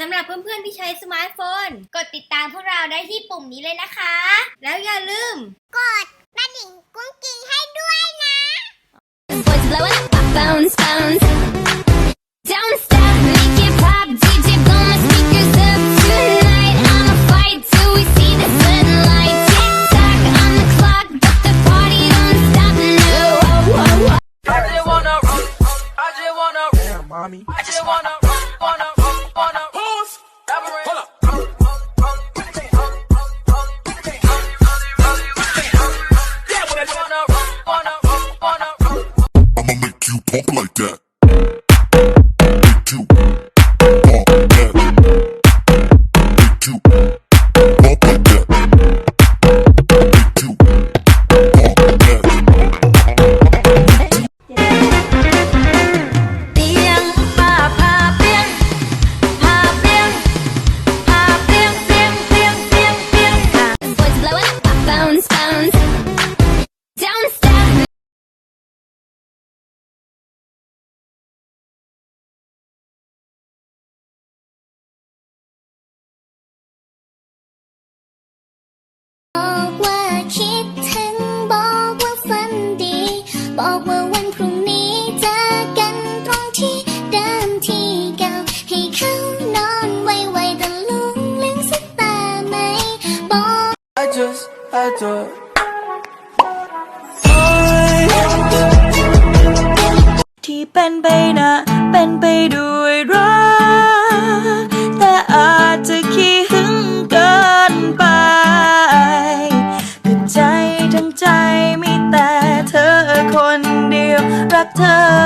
สำหรับเพื่อนๆที่ใช้สมาร์ทโฟน กดติดตามพวกเราได้ที่ปุ่มนี้เลยนะคะ แล้วอย่าลืม กดกระดิ่งกุ้งกิ้งให้ด้วยนะ I just wanna, wanna, wanna. I'ma make you pump like that. Make you. just adore. I ที่เป็นไปนะเป็นไปด้วยรักแต่อาจจะขี้หึงเกินไปเป็นใจทั้งใจมีแต่เธอคนเดียวรักเธอ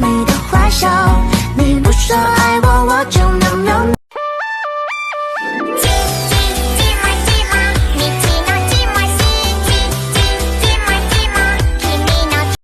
你的坏笑，你不说爱我。